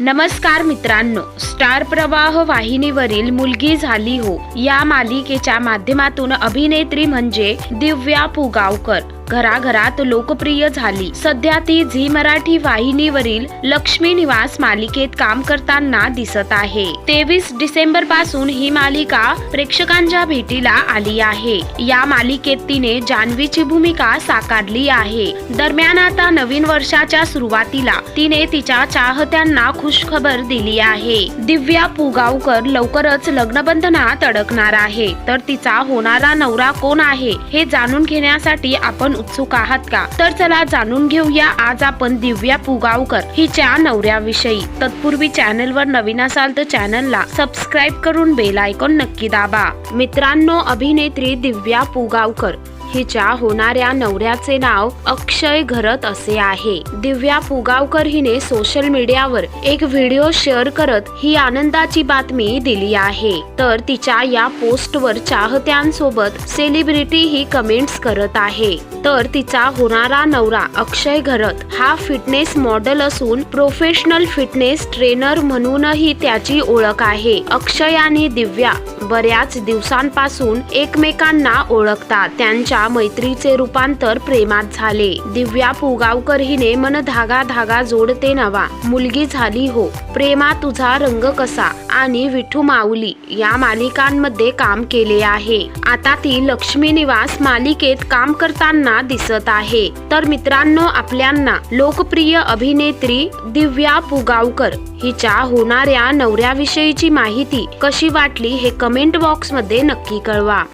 नमस्कार मित्रांनो स्टार प्रवाह वाहिनीवरील मुलगी झाली हो. या मालिकेच्या माध्यमातून अभिनेत्री म्हणजे दिव्या पुगावकर. घराघरात लोकप्रिय झाली. सध्या ती झी मराठी वाहिनीवरील लक्ष्मी निवास मालिकेत काम करताना दिसत आहे. तेवीस डिसेंबरपासून ही मालिका प्रेक्षकांच्या भेटीला आली आहे. या मालिकेत तिने जान्हवीची भूमिका साकारली आहे. दरम्यान आता नवीन वर्षाच्या सुरुवातीला तिने तिच्या चाहत्यांना खुशखबर दिली आहे. दिव्या पुगावकर लवकरच लग्नबंधनात अडकणार आहे. तर तिचा होणारा नवरा कोण आहे हे जाणून घेण्यासाठी आपण उत्सुक आहात का? तर चला जाणून घेऊया आज आपण दिव्या पुगावकर हिच्या नवऱ्याविषयी. तत्पूर्वी चॅनलवर नवीन असाल तर चॅनलला सबस्क्राईब करून बेल आयकॉन नक्की दाबा. मित्रांनो अभिनेत्री दिव्या पुगावकर. हिच्या होणाऱ्या नवऱ्याचे नाव अक्षय घरत असे आहे. दिव्या पुगावकर हिने सोशल मीडियावर एक व्हिडिओ शेअर करत ही आनंदाची बातमी दिली आहे. तर तिच्या या पोस्टवर चाहत्यांसोबत सेलिब्रिटी ही कमेंट्स करत आहे. तर तिचा होणारा नवरा अक्षय घरत हा फिटनेस मॉडेल असून प्रोफेशनल फिटनेस ट्रेनर म्हणूनही त्याची ओळख आहे. अक्षय आणि दिव्या बऱ्याच दिवसांपासून एकमेकांना ओळखतात. त्यांच्या मैत्रीचे रूपांतर प्रेमात झाले. दिव्या फुगावकर हिने मन धागा धागा जोडते नवा. मुलगी झाली हो. प्रेमा तुझा रंग कसा? आणि विठू माऊली या मालिकांमध्ये काम केले आहे. आता ती लक्ष्मी निवास मालिकेत काम करताना दिसत आहे. तर मित्रांनो आपल्यांना लोकप्रिय अभिनेत्री दिव्या पुगावकर हिच्या होणाऱ्या नवऱ्याविषयीची माहिती कशी वाटली हे कमेंट बॉक्समध्ये नक्की कळवा.